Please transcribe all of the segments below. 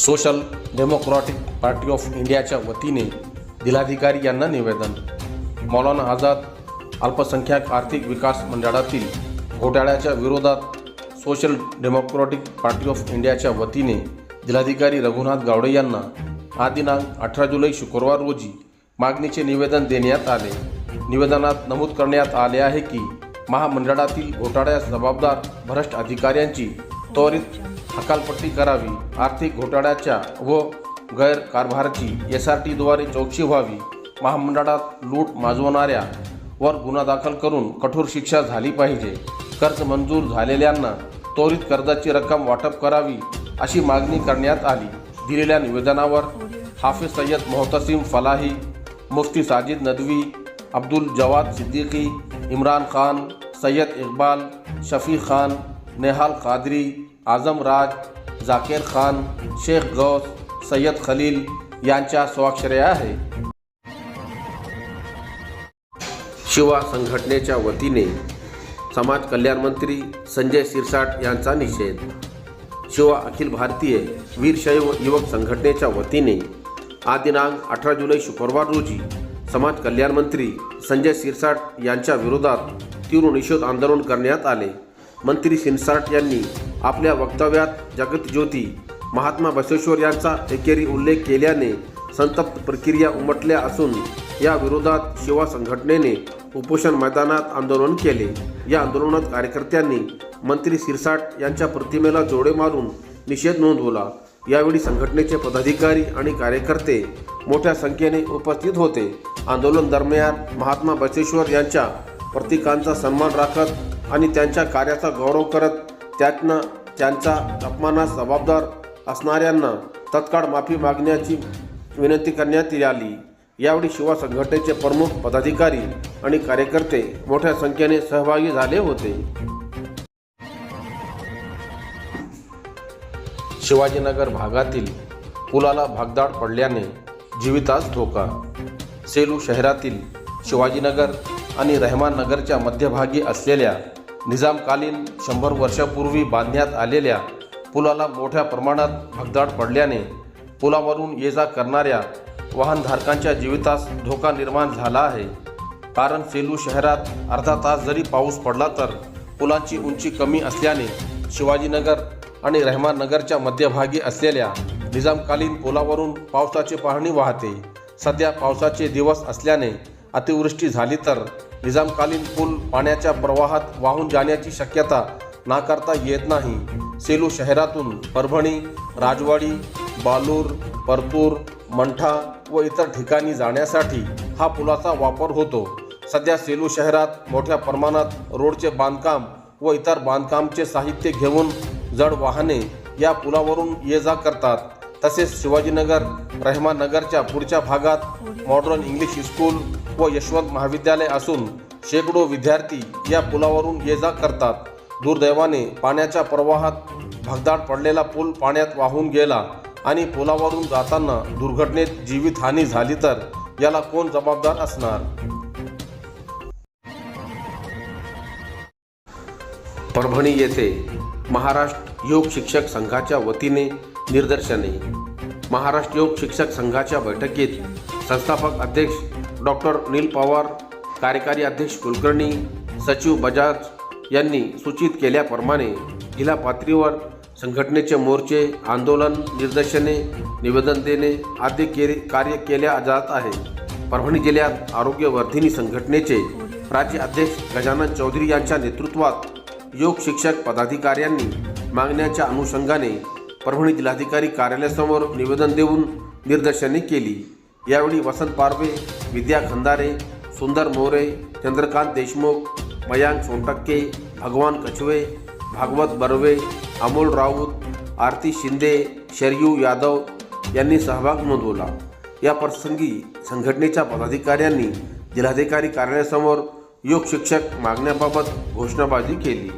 Social democratic party of इंडियाच्या वतीने जिल्हाधिकारी यांना निवेदन. मौलाना आझाद अल्पसंख्याक आर्थिक विकास मंडळातील घोटाळ्याच्या विरोधात सोशल डेमोक्रॅटिक पार्टी ऑफ इंडियाच्या वतीने जिल्हाधिकारी रघुनाथ गावडे यांना हा दिनांक अठरा जुलै शुक्रवार रोजी मागणीचे निवेदन देण्यात आले. निवेदनात नमूद करण्यात आले आहे की महामंडळातील घोटाळ्यास जबाबदार भ्रष्ट अधिकाऱ्यांची त्वरित हकालपट्टी करावी आर्थिक घोटाळ्याच्या व गैरकारभाराची एस आर टीद्वारे चौकशी व्हावी महामंडळात लूट माजवणाऱ्या वर गुन्हा दाखल करून कठोर शिक्षा झाली पाहिजे कर्ज मंजूर झालेल्यांना त्वरित कर्जाची रक्कम वाटप करावी अशी मागणी करण्यात आली. दिलेल्या निवेदनावर हाफिज सय्यद मोहतसिम फलाही मुफ्ती साजिद नदवी अब्दुल जवाद सिद्दीकी इम्रान खान सय्यद इकबाल शफी खान नेहाल कादरी आझम राज झाकीर खान शेख गौस सय्यद खलील यांच्या स्वाक्षऱ्या आहे. शिवा संघटनेच्या वतीने समाज कल्याण मंत्री संजय सिरसाट यांचा निषेध. शिवा अखिल भारतीय वीरशैव युवक संघटनेच्या वतीने आज दिनांक अठरा जुलै शुक्रवार रोजी समाज कल्याण मंत्री संजय सिरसाट यांच्या विरोधात तीव्र निषेध आंदोलन करण्यात आले. मंत्री शिनसाट यांनी आपल्या वक्तव्यात जगतज्योती महात्मा बसवेश्वर यांचा एकेरी उल्लेख केल्याने संतप्त प्रक्रिया उमटल्या असून या विरोधात शिवा संघटनेने उपोषण मैदानात आंदोलन केले. या आंदोलनात कार्यकर्त्यांनी मंत्री सिरसाट यांच्या प्रतिमेला जोडे मारून निषेध नोंदवला. यावेळी संघटनेचे पदाधिकारी आणि कार्यकर्ते मोठ्या संख्येने उपस्थित होते. आंदोलन दरम्यान महात्मा बसवेश्वर यांच्या प्रतीकांचा सन्मान राखत आणि त्यांच्या कार्याचा गौरव करत त्यातनं त्यांचा अपमानास जबाबदार असणाऱ्यांना तत्काळ माफी मागण्याची विनंती करण्यात आली. यावेळी शिवा संघटनेचे प्रमुख पदाधिकारी आणि कार्यकर्ते मोठ्या संख्येने सहभागी झाले होते. शिवाजीनगर भागातील पुलाला भागदाड पडल्याने जीवितास धोका. सेलू शहरातील शिवाजीनगर आणि रहमान नगरच्या मध्यभागी असलेल्या निजामकालीन शंभर वर्षापूर्वी बांधण्यात आलेल्या पुलाला मोठ्या प्रमाणात भगदाड पडल्याने पुलावरून ये जा करणाऱ्या वाहनधारकांच्या जीवितास धोका निर्माण झाला आहे. कारण सेलू शहरात अर्धा तास जरी पाऊस पडला तर पुलांची उंची कमी असल्याने शिवाजीनगर आणि रहमान नगरच्या मध्यभागी असलेल्या निजामकालीन पुलावरून पावसाची पाहणी वाहते. सध्या पावसाचे दिवस असल्याने अतिवृष्टी झाली तर निजामकालीन पूल पाण्याच्या प्रवाहात वाहून जाण्याची शक्यता नाकारता येत नाही. सेलू शहरातून परभणी राजवाडी बालूर परतूर मंठा व इतर ठिकाणी जाण्यासाठी हा पुलाचा वापर होतो. सध्या सेलू शहरात मोठ्या प्रमाणात रोडचे बांधकाम व इतर बांधकामचे साहित्य घेऊन जड वाहने या पुलावरून ये जा करतात. तसेच शिवाजीनगर रहमानगरच्या पुढच्या भागात मॉडर्न इंग्लिश स्कूल व यशवंत महाविद्यालय असून शेकडो विद्यार्थी या पुलावरून ये जा करतात. दुर्दैवाने पाण्याच्या प्रवाहात भगदाड पडलेला पूल पाण्यात वाहून गेला आणि पुलावरून जाताना दुर्घटनेत जीवितहानी झाली तर याला कोण जबाबदार असणार? परभणी येथे महाराष्ट्र योग शिक्षक संघाच्या वतीने निदर्शने. महाराष्ट्र योग शिक्षक संघाच्या बैठकीत संस्थापक अध्यक्ष डॉक्टर नील पवार कार्यकारी अध्यक्ष कुलकर्णी सचिव बजाज यांनी सूचित केल्याप्रमाणे जिल्हा पातळीवर संघटनेचे मोर्चे आंदोलन निदर्शने निवेदन देणे आदी के कार्य केल्या जात आहे. परभणी जिल्ह्यात आरोग्यवर्धिनी संघटनेचे राज्य अध्यक्ष गजानन चौधरी यांच्या नेतृत्वात योग शिक्षक पदाधिकाऱ्यांनी मागण्याच्या अनुषंगाने परभणी जिल्हाधिकारी कार्यालयासमोर निवेदन देऊन निदर्शने केली. यावेळी वसंत पारवे विद्या खंदारे सुंदर मोरे चंद्रकांत देशमुख मयांक सोनटक्के भगवान कछवे भागवत बर्वे अमोल राऊत आरती शिंदे शरयू यादव यांनी सहभाग नोंदवला. या प्रसंगी संघटनेच्या पदाधिकाऱ्यांनी जिल्हाधिकारी कार्यालयासमोर योग शिक्षक मागण्याबाबत घोषणाबाजी केली.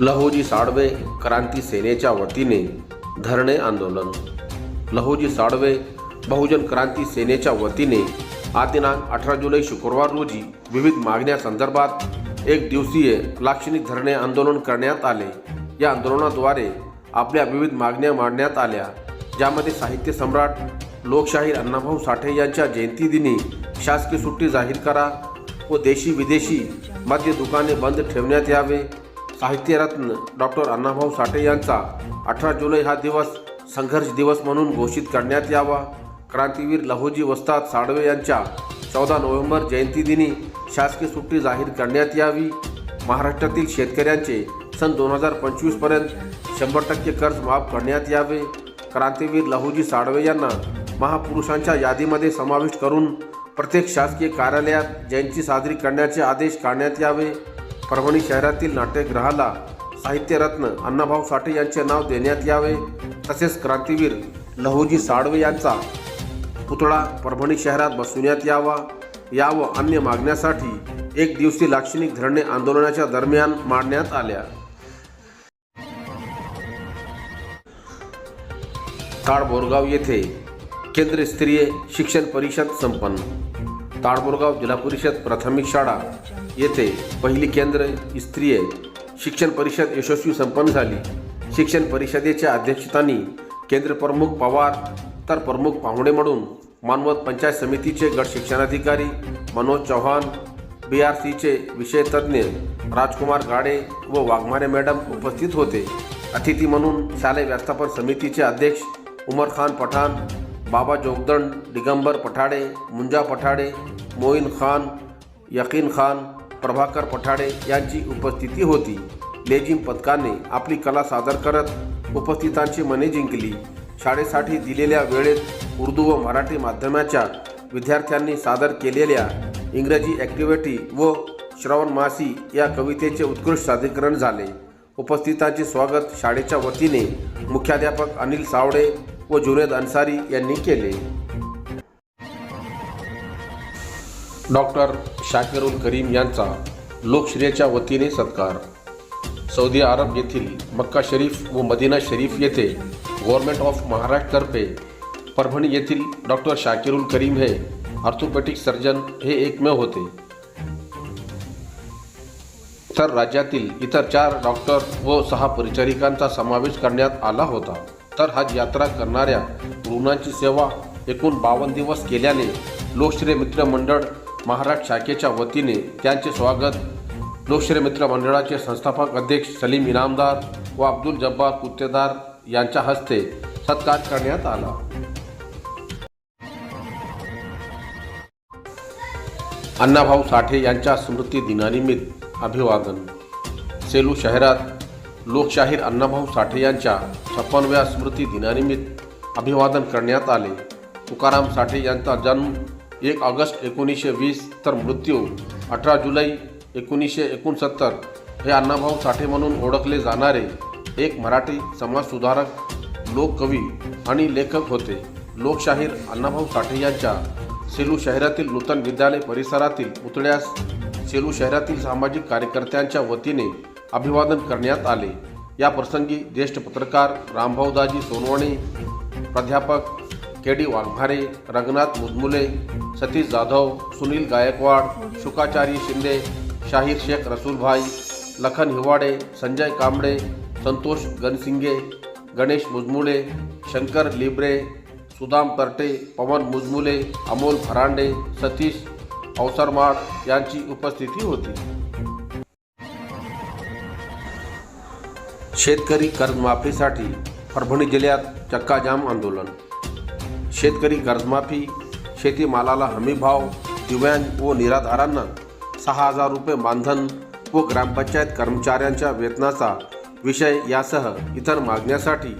लहोजी साळवे क्रांती सेनेच्या वतीने धरणे आंदोलन. लहोजी साळवे बहुजन क्रांती सेनेच्या वतीने आज दिनांक अठरा जुलै शुक्रवार रोजी विविध मागण्यासंदर्भात एक दिवसीय लाक्षणिक धरणे आंदोलन करण्यात आले. या आंदोलनाद्वारे आपल्या विविध मागण्या मांडण्यात आल्या. ज्यामध्ये साहित्य सम्राट लोकशाहीर अण्णाभाऊ साठे यांच्या जयंतीदिनी शासकीय सुट्टी जाहीर करा व देशी विदेशी मद्य दुकाने बंद ठेवण्यात यावे. साहित्यरत्न डॉक्टर अण्णाभाऊ साठे यांचा. अठरा जुलै हा दिवस संघर्ष दिवस म्हणून घोषित करण्यात यावा. क्रांतीवीर लहोजी वस्ताद साळवे यांच्या चौदा नोव्हेंबर जयंतीदिनी शासकीय सुट्टी जाहीर करण्यात यावी. महाराष्ट्रातील शेतकऱ्यांचे सन दोन हजार पंचवीसपर्यंत शंभर टक्के कर्ज माफ करण्यात यावे. क्रांतीवीर लहुजी साळवे यांना महापुरुषांच्या यादीमध्ये समाविष्ट करून प्रत्येक शासकीय कार्यालयात जयंती साजरी करण्याचे आदेश काढण्यात यावे. परभणी शहरातील नाट्यगृहाला साहित्यरत्न अण्णाभाऊ साठे यांचे नाव देण्यात यावे. तसेच क्रांतीवीर लहूजी साळवे यांचा पुतळा परभणी शहरात बसविण्यात यावा. या व अन्य मागण्यासाठी एक दिवसीय लाक्षणिक धरणे आंदोलनाच्या दरम्यान मांडण्यात आल्या. ताडबोरगाव येथे केंद्रस्तरीय शिक्षण परिषद संपन्न. ताडबोरगाव जिल्हा परिषद प्राथमिक शाळा येथे पहिली केंद्र स्त्रीय शिक्षण परिषद यशस्वी संपन्न झाली. शिक्षण परिषदेच्या अध्यक्षस्थानी केंद्र प्रमुख पवार तर प्रमुख पाहुणे म्हणून मानवत पंचायत समितीचे गट शिक्षणाधिकारी मनोज चव्हाण बी आर सीचे विषय तज्ज्ञ राजकुमार गाडे व वाघमारे मॅडम उपस्थित होते. अतिथी म्हणून शालेय व्यवस्थापन समितीचे अध्यक्ष उमर खान पठाण बाबा जोगदंड दिगंबर पठाडे मुंजा पठाडे मोईन खान यकीन खान प्रभाकर पठाडे यांची उपस्थिती होती. लेझिम पथकाने आपली कला सादर करत उपस्थितांची मने जिंकली. शाळेसाठी दिलेल्या वेळेत उर्दू व मराठी माध्यमाच्या विद्यार्थ्यांनी सादर केलेल्या इंग्रजी ॲक्टिव्हिटी व श्रवण मासी या कवितेचे उत्कृष्ट सादरीकरण झाले. उपस्थितांचे स्वागत शाळेच्या वतीने मुख्याध्यापक अनिल सावडे व जुनेद अन्सारी यांनी केले. डॉक्टर शाकिरुल करीम यांचा लोकश्रेयच्या वतीने सत्कार. सौदी अरब येथील मक्का शरीफ व मदिना शरीफ येथे गव्हर्नमेंट ऑफ महाराष्ट्रतर्फे परभणी येथील डॉक्टर शाकिरुल करीम हे ऑर्थोपेटिक सर्जन हे एकमेव होते. तर राज्यातील इतर चार डॉक्टर व सहा परिचारिकांचा समावेश करण्यात आला होता. तर हज यात्रा करणाऱ्या रुग्णांची सेवा एकूण बावन्न दिवस केल्याने लोकश्रेय मित्रमंडळ महाराष्ट्र शाखेच्या वतीने त्यांचे स्वागत. लोकश्रेय मित्र मंडळाचे संस्थापक अध्यक्ष सलीम इनामदार व अब्दुल जब्बार कुत्तेदार यांच्या हस्ते सत्कार करण्यात आला. अण्णाभाऊ साठे यांच्या स्मृती दिनानिमित्त अभिवादन. सेलू शहरात लोकशाहीर अण्णाभाऊ साठे यांच्या छप्पनव्या स्मृती दिनानिमित्त अभिवादन करण्यात आले. तुकाराम साठे यांचा जन्म एक ऑगस्ट एकोणीसशे वीस तर मृत्यू अठरा जुलै एकोणीसशे एकोणसत्तर. हे अण्णाभाऊ साठे म्हणून ओळखले जाणारे एक मराठी समाजसुधारक लोककवी आणि लेखक होते. लोकशाहीर अण्णाभाऊ साठे यांच्या सेलू शहरातील नूतन विद्यालय परिसरातील पुतळ्यास सेलू शहरातील सामाजिक कार्यकर्त्यांच्या वतीने अभिवादन करण्यात आले. या प्रसंगी ज्येष्ठ पत्रकार रामभाऊदाजी सोनवणे प्राध्यापक के डी वाघमारे रंगनाथ मुजमुले सतीश जाधव सुनील गायकवाड शुकाचारी शिंदे शाहीर शेख रसूलभाई लखन हिवाडे संजय कांबळे संतोष गणसिंगे गणेश मुजमुले शंकर लिबरे सुदाम तरटे पवन मुजमुले अमोल फरांडे सतीश अवसरमाड यांची उपस्थिती होती. शेतकरी कर्जमाफीसाठी परभणी जिल्ह्यात चक्काजाम आंदोलन शेतकरी कर्जमाफी शेतीमालाला हमीभाव दिव्यांग व निराधारांना सहा हजार रुपये मानधन व ग्रामपंचायत कर्मचाऱ्यांच्या वेतनाचा विषय यासह इतर मागण्यासाठी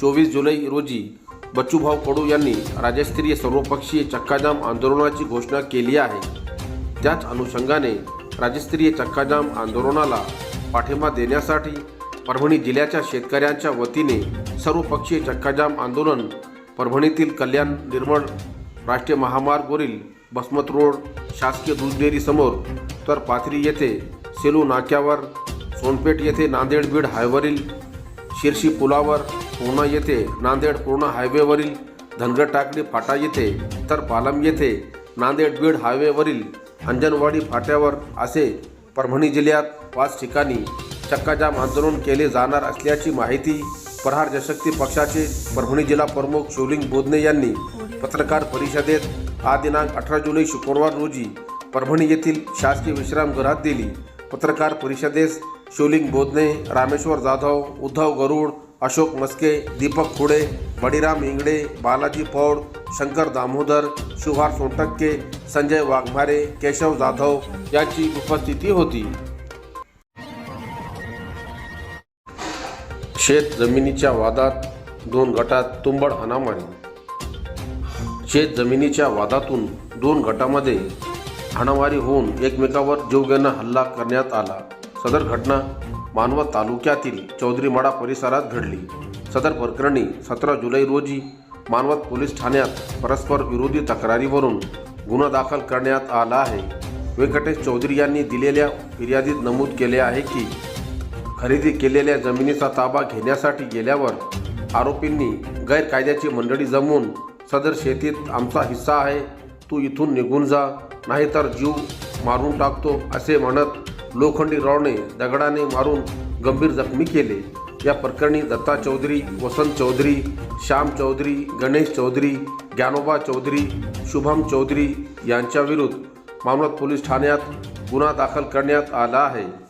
चोवीस जुलै रोजी बच्चूभाऊ कडू यांनी राज्यस्तरीय सर्वपक्षीय चक्काजाम आंदोलनाची घोषणा केली आहे. त्याच अनुषंगाने राज्यस्तरीय चक्काजाम आंदोलनाला पाठिंबा देण्यासाठी परभणी जिल्ह्याच्या शेतकऱ्यांच्या वतीने सर्वपक्षीय चक्काजाम आंदोलन परभणीतील कल्याण निर्मळ राष्ट्रीय महामार्गवरील बसमत रोड शासकीय दूध तर पाथरी येथे सेलू नाक्यावर सोनपेठ येथे नांदेड बीड हायवेवरील शिरशी पुलावर पूर्णा येथे नांदेड पूर्णा हायवेवरील धनगर टाकडी फाटा येथे तर पालम येथे नांदेड बीड हायवेवरील अंजनवाडी फाट्यावर असे परभणी जिल्ह्यात पाच ठिकाणी चक्काजाम आंदोलन केले जाणार असल्याची माहिती प्रहार जनशक्ती पक्षाचे परभणी जिल्हा प्रमुख शिवलिंग बोधने यांनी पत्रकार परिषदेत हा दिनांक अठरा जुलै शुक्रवार रोजी परभणी येथील शासकीय विश्रामगृहात दिली. पत्रकार परिषदेस शिवलिंग बोधने रामेश्वर जाधव उद्धव गरुड अशोक मस्के दीपक खुडे बडीराम इंगडे बालाजी पौड शंकर दामोदर शुभार सोनटक्के संजय वाघमारे केशव जाधव यांची उपस्थिती होती. शेत जमिनीच्या वादात दोन गटात तुंबड हाणामारी. शेत जमिनीच्या वादातून दोन गटामध्ये हाणामारी होऊन एकमेकावर जीवघेणा हल्ला करण्यात आला. सदर घटना मानवत तालुक्यातील चौधरीमाडा परिसरात घडली. सदर प्रकरणी सतरा जुलै रोजी मानवत पोलीस ठाण्यात परस्पर विरोधी तक्रारीवरून गुन्हा दाखल करण्यात आला आहे. व्यंकटेश चौधरी यांनी दिलेल्या फिर्यादीत नमूद केले आहे की खरेदी केलेल्या जमिनीचा ताबा घेण्यासाठी गेल्यावर आरोपींनी गैरकायद्याची मंडळी जमवून सदर शेतीत आमचा हिस्सा आहे तू इथून निघून जा नाहीतर जीव मारून टाकतो असे म्हणत लोखंडी रॉडने दगडाने मारून गंभीर जखमी केले. या प्रकरणी दत्ता चौधरी वसंत चौधरी श्याम चौधरी गणेश चौधरी ज्ञानोबा चौधरी शुभम चौधरी यांच्याविरुद्ध मामलत पोलीस ठाण्यात गुन्हा दाखल करण्यात आला आहे.